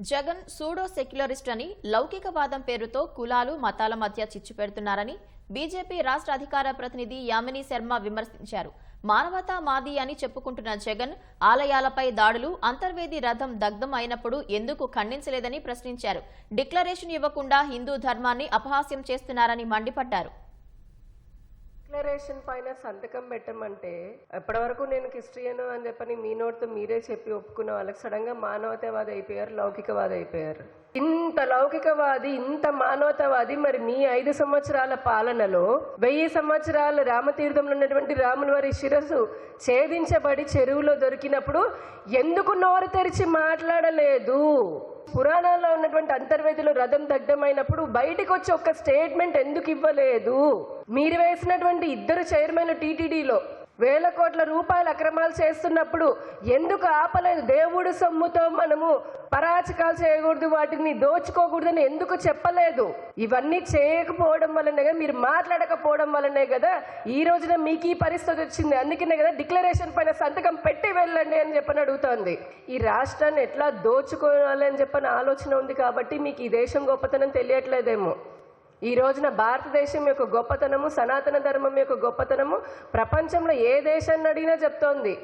Jagan pseudo secularist అని లౌకికవాదం పేరుతో కులాలు మతాల మధ్య చిచ్చు పెడుతున్నారని బీజేపీ రాష్ట్ర అధికార ప్రతినిధి యామిని శర్మ విమర్శించారు. మానవతా మాది అని చెప్పుకుంటున్న జగన్ ఆలయాలపై దాడులు అంతర్వేది రథం దగ్ధం అయినప్పుడు ఎందుకు ఖండించలేదని ప్రశ్నించారు. డిక్లరేషన్ ఇవ్వకుండా హిందూ ధర్మాన్ని అపహాస్యం చేస్తున్నారని మండిపడ్డారు. డిక్లరేషన్ పైన సంతకం పెట్టమంటే ఎప్పటివరకు నేను క్రిస్టియను అని చెప్పని మీ నోటితో మీరే చెప్పి ఒప్పుకున్న వాళ్ళకి సడన్గా మానవతావాది అయిపోయారు లౌకికవాది అయిపోయారు. ఇంత లౌకికవాది ఇంత మానవతావాది మరి మీ ఐదు సంవత్సరాల పాలనలో వెయ్యి సంవత్సరాల రామతీర్థంలో ఉన్నటువంటి రాముల వారి శిరస్సు ఛేదించబడి చెరువులో దొరికినప్పుడు ఎందుకు నోరు తెరిచి మాట్లాడలేదు? పురాణాల్లో ఉన్నటువంటి అంతర్వేదిలో రథం దగ్ధమైనప్పుడు బయటకు వచ్చి ఒక స్టేట్మెంట్ ఎందుకు ఇవ్వలేదు? మీరు వేసినటువంటి ఇద్దరు చైర్మన్లు టీటీడీలో వేల కోట్ల రూపాయల అక్రమాలు చేస్తున్నప్పుడు ఎందుకు ఆపలేదు దేవుడు సొమ్ముతో మనము పరాచకాలు చేయకూడదు వాటిని దోచుకోకూడదని ఎందుకు చెప్పలేదు? ఇవన్నీ చేయకపోవడం వల్లనే కదా మీరు మాట్లాడకపోవడం వల్లనే కదా ఈ రోజున మీకు ఈ పరిస్థితి వచ్చింది. అందుకనే కదా డిక్లరేషన్ పైన సంతకం పెట్టి వెళ్ళండి అని చెప్పని అడుగుతోంది. ఈ రాష్ట్రాన్ని ఎట్లా దోచుకోవాలి అని చెప్పని ఆలోచన ఉంది కాబట్టి మీకు ఈ దేశం గొప్పతనం తెలియట్లేదేమో. ఈ రోజున భారతదేశం యొక్క గొప్పతనము సనాతన ధర్మం యొక్క గొప్పతనము ప్రపంచంలో ఏ దేశాన్ని అడిగినా చెప్తోంది.